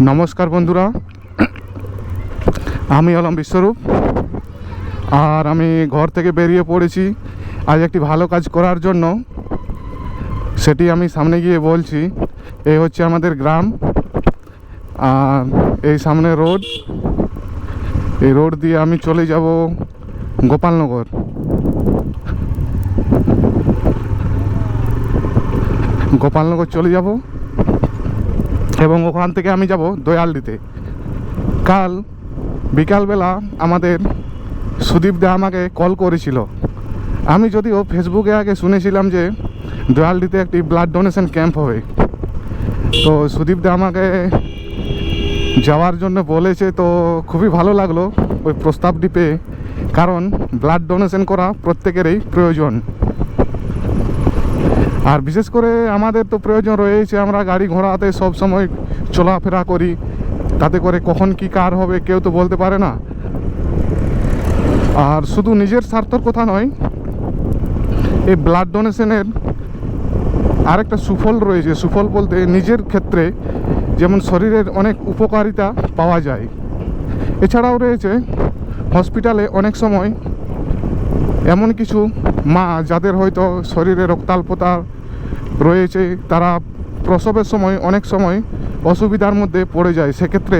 নমস্কার বন্ধুরা। আমি হলাম বিশ্বরূপ। আর আমি ঘর থেকে বেরিয়ে পড়েছি আজ একটি ভালো কাজ করার জন্য। সেটি আমি সামনে গিয়ে বলছি এই হচ্ছে আমাদের গ্রাম। আর এই সামনে রোড। এই রোড দিয়ে আমি চলে যাব গোপালনগর। গোপালনগর চলে যাব। এবং ওখান থেকে আমি যাব দয়ালদিতে। কাল বিকালবেলা আমাদের সুদীপ দা আমাকে কল করেছিল। আমি যদিও ফেসবুকে আগে শুনেছিলাম যে দয়ালদিতে একটি ব্লাড ডোনেশন ক্যাম্প হবে। তো সুদীপ দা আমাকে যাওয়ার জন্য বলেছে, তো খুবই ভালো লাগল ওই প্রস্তাবটি পেয়ে। কারণ ব্লাড ডোনেশন করা প্রত্যেকেরই প্রয়োজন। আর বিশেষ করে আমাদের তো প্রয়োজন রয়েছে, আমরা গাড়ি ঘোড়াতে সব সময় চলাফেরা করি। তাতে করে কখন কি কার হবে কেউ তো বলতে পারে না। আর শুধু নিজের স্বার্থর কথা নয়, এই ব্লাড ডোনেশনের আরেকটা সুফল রয়েছে। সুফল বলতে নিজের ক্ষেত্রে যেমন শরীরের অনেক উপকারিতা পাওয়া যায়। এছাড়াও রয়েছে হসপিটালে অনেক সময় এমন কিছু মা যাদের হয়তো শরীরে রক্তাল্পতা রয়েছে, তারা প্রসবের সময়, অনেক সময় অসুবিধার মধ্যে পড়ে যায়। সেক্ষেত্রে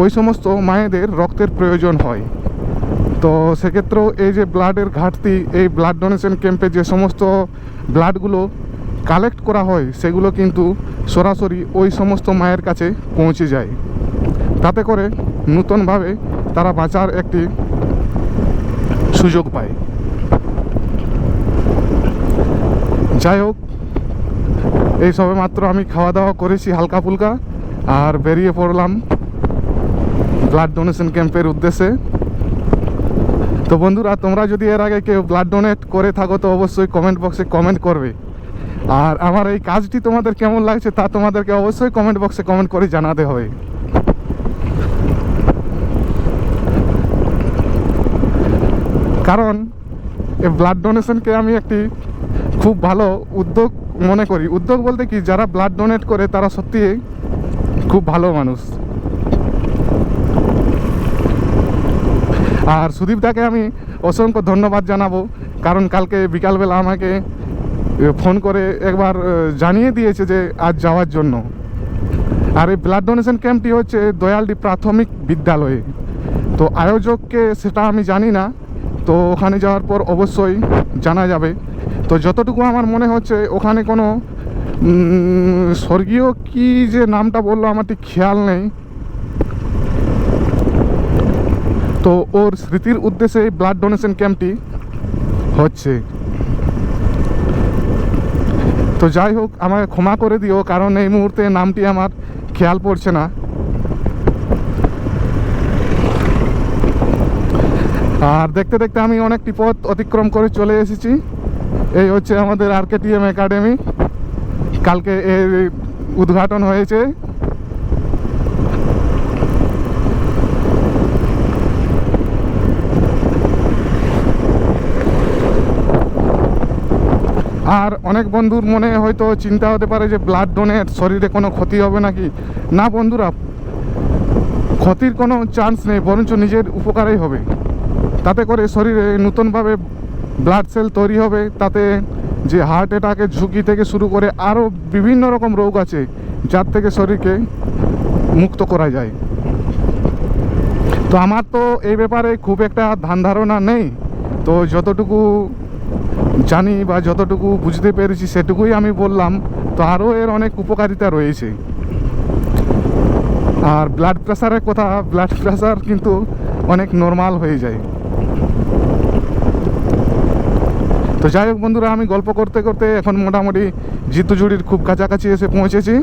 ওই সমস্ত মায়েদের রক্তের প্রয়োজন হয়। তো সেক্ষেত্রেও এই যে ব্লাডের ঘাটতি, এই ব্লাড ডোনেশন ক্যাম্পে যে সমস্ত ব্লাডগুলো কালেক্ট করা হয়, সেগুলো কিন্তু সরাসরি ওই সমস্ত মায়ের কাছে পৌঁছে যায়। তাতে করে নূতনভাবে তারা বাঁচার একটি সুযোগ পায়। যাই হোক এই সবে মাত্র আমি খাওয়া দাওয়া করেছি হালকা ফুলকা আর বেরিয়ে পড়লাম ব্লাড ডোনেশন ক্যাম্পের উদ্দেশ্যে। তো বন্ধুরা, তোমরা যদি এর আগে কেউ ব্লাড ডোনেট করে থাকো, তো অবশ্যই কমেন্ট বক্সে কমেন্ট করবে। আর আমার এই কাজটি তোমাদের কেমন লাগছে তা তোমাদেরকে অবশ্যই কমেন্ট বক্সে কমেন্ট করে জানাতে হবে। কারণ এই ব্লাড ডোনেশনকে আমি একটি খুব ভালো উদ্যোগ মনে করি। উদ্যোগ বলতে কি, যারা ব্লাড ডোনেট করে তারা সত্যি খুব ভালো মানুষ। আর সুদীপ দাকে আমি অসংখ্য ধন্যবাদ জানাব, কারণ কালকে বিকালবেলা আমাকে ফোন করে একবার জানিয়ে দিয়েছে যে আজ যাওয়ার জন্য। আর এই ব্লাড ডোনেশন ক্যাম্পটি হচ্ছে দয়ালডি প্রাথমিক বিদ্যালয়ে। তো আয়োজককে সেটা আমি জানি না, তো ওখানে যাওয়ার পর অবশ্যই জানা যাবে। তো যতটুকু আমার মনে হচ্ছে, ওখানে কোনো স্বর্গীয় কি যে নামটা বলল আমার ঠিক খেয়াল নেই। তো ওর স্মৃতির উদ্দেশ্যে ব্লাড ডোনেশন ক্যাম্পটি হচ্ছে। তো যাই হোক, আমাকে ক্ষমা করে দিও, কারণ এই মুহূর্তে নামটি আমার খেয়াল পড়ছে না। আর দেখতে দেখতে আমি অনেকটি পথ অতিক্রম করে চলে এসেছি। এই হচ্ছে আমাদের আরকেটিএম একাডেমি। কালকে এর উদ্ঘাটন হয়েছে। আর অনেক বন্ধুর মনে হয়তো চিন্তা হতে পারে যে ব্লাড ডোনেট শরীরে কোনো ক্ষতি হবে নাকি? না বন্ধুরা, ক্ষতির কোনো চান্স নেই, বরঞ্চ নিজের উপকারই হবে। তাতে করে শরীরে নতুনভাবে ব্লাড সেল তৈরি হবে, তাতে যে হার্ট অ্যাটাকের ঝুঁকি থেকে শুরু করে আরও বিভিন্ন রকম রোগ আছে, যার থেকে শরীরকে মুক্ত করা যায়। তো আমার তো এই ব্যাপারে খুব একটা ধান ধারণা নেই, তো যতটুকু জানি বা যতটুকু বুঝতে পেরেছি সেটুকুই আমি বললাম, তো আরও এর অনেক উপকারিতা রয়েছে। আর ব্লাড প্রেশারের কথা ব্লাড প্রেশার কিন্তু অনেক নর্মাল হয়ে যায়। তো যাই হোক বন্ধুরা, আমি গল্প করতে করতে এখন মোটামুটি জিতুজুড়ির খুব কাছাকাছি এসে পৌঁছেছি।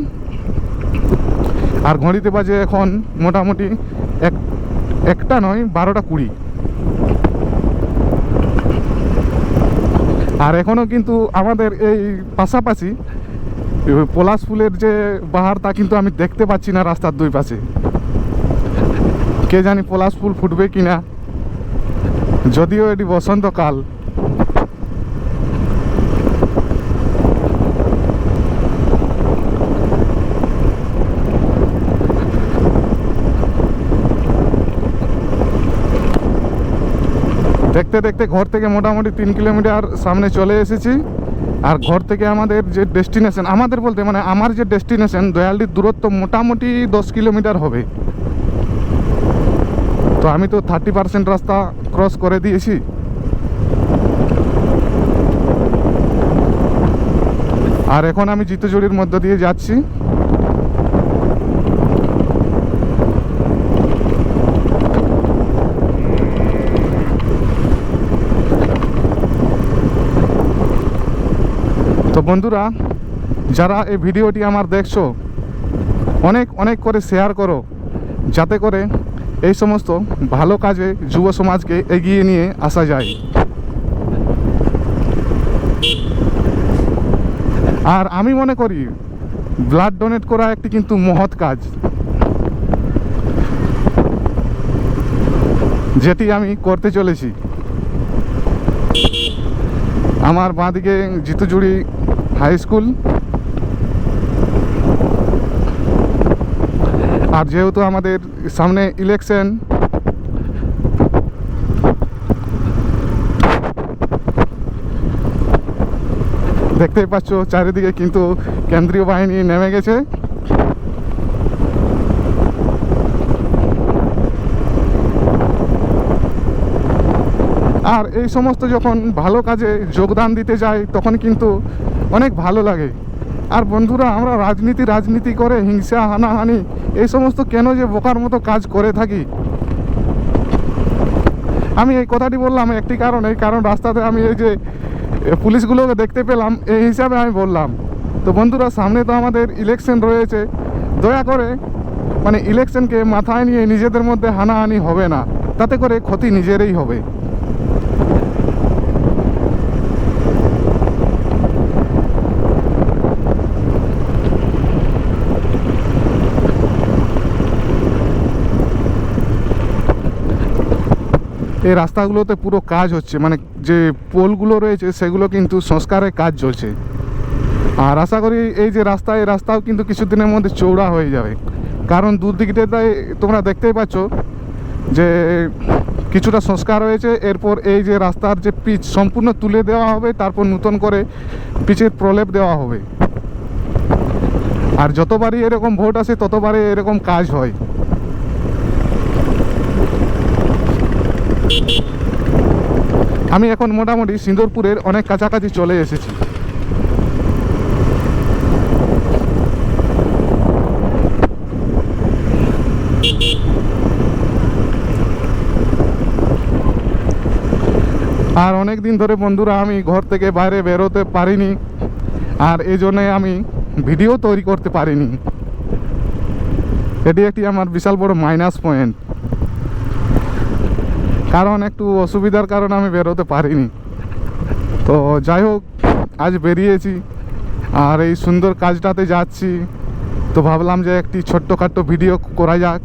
আর ঘড়িতে বাজে এখন মোটামুটি এক, একটা নয়, বারোটা কুড়ি। আর এখনও কিন্তু আমাদের এই পাশাপাশি পলাশ ফুলের যে বাহার, তা কিন্তু আমি দেখতে পাচ্ছি না রাস্তার দুই পাশে। কে জানি পলাশ ফুল ফুটবে কিনা। যদিও এটি বসন্তকাল দেখতে দেখতে ঘর থেকে মোটামুটি তিন কিলোমিটার সামনে চলে এসেছি। আর ঘর থেকে আমাদের যে ডেস্টিনেশন, আমাদের বলতে মানে আমার যে ডেস্টিনেশন দয়ালডির দূরত্ব মোটামুটি দশ কিলোমিটার হবে। তো আমি তো থার্টি পার্সেন্ট রাস্তা ক্রস করে দিয়েছি। আর এখন আমি জিতজুড়ির মধ্য দিয়ে যাচ্ছি। বন্ধুরা, যারা এই ভিডিওটি আমার দেখছ, অনেক অনেক করে শেয়ার করো, যাতে করে এই সমস্ত ভালো কাজে যুব সমাজকে এগিয়ে নিয়ে আসা যায়। আর আমি মনে করি ব্লাড ডোনেট করা একটি কিন্তু মহৎ কাজ। যেটি আমি করতে চলেছি। আমার বাঁদিকে জিতুজুড়ি হাই স্কুল। আর যেহেতু আমাদের সামনে ইলেকশন দেখতেই পাচ্ছ চারিদিকে কিন্তু কেন্দ্রীয় বাহিনী নেমে গেছে। আর এই সমস্ত যখন ভালো কাজে যোগদান দিতে যায়, তখন কিন্তু অনেক ভালো লাগে। আর বন্ধুরা, আমরা রাজনীতি রাজনীতি করে, হিংসা, হানাহানি, এই সমস্ত কেন যে বোকার মতো কাজ করে থাকি? আমি এই কথাটি বললাম একটি কারণে কারণ রাস্তাতে আমি এই যে পুলিশগুলোকে দেখতে পেলাম, এই হিসাবে আমি বললাম। তো বন্ধুরা, সামনে তো আমাদের ইলেকশন রয়েছে। দয়া করে মানে ইলেকশনকে মাথায় নিয়ে নিজেদের মধ্যে হানাহানি হবে না। তাতে করে ক্ষতি নিজেরই হবে। এই রাস্তাগুলোতে পুরো কাজ হচ্ছে মানে যে পোলগুলো রয়েছে সেগুলো কিন্তু সংস্কারের কাজ চলছে। আর আশা করি এই যে রাস্তা, এই রাস্তাও কিন্তু কিছুদিনের মধ্যে চৌড়া হয়ে যাবে। কারণ দুদিকটায় তোমরা দেখতেই পাচ্ছ যে কিছুটা সংস্কার হয়েছে, এরপর এই যে রাস্তার যে পিচ সম্পূর্ণ তুলে দেওয়া হবে, তারপর নতুন করে পিচের প্রলেপ দেওয়া হবে। আর যতবারই এরকম ভোট আসে, ততবারই এরকম কাজ হয়। আমি এখন মোটামুটি সিন্দুরপুরের অনেক কাছাকাছি চলে এসেছি। আর অনেক দিন ধরে বন্ধুরা, আমি ঘর থেকে বাইরে বেরোতে পারিনি, আর এই জন্যে আমি ভিডিও তৈরি করতে পারিনি। এটি একটি আমার বিশাল বড় মাইনাস পয়েন্ট কারণ একটু অসুবিধার কারণে আমি বেরোতে পারিনি। তো যাই হোক, আজ বেরিয়েছি আর এই সুন্দর কাজটাতে যাচ্ছি। তো ভাবলাম যে একটি ছোট্টখাট্টো ভিডিও করা যাক।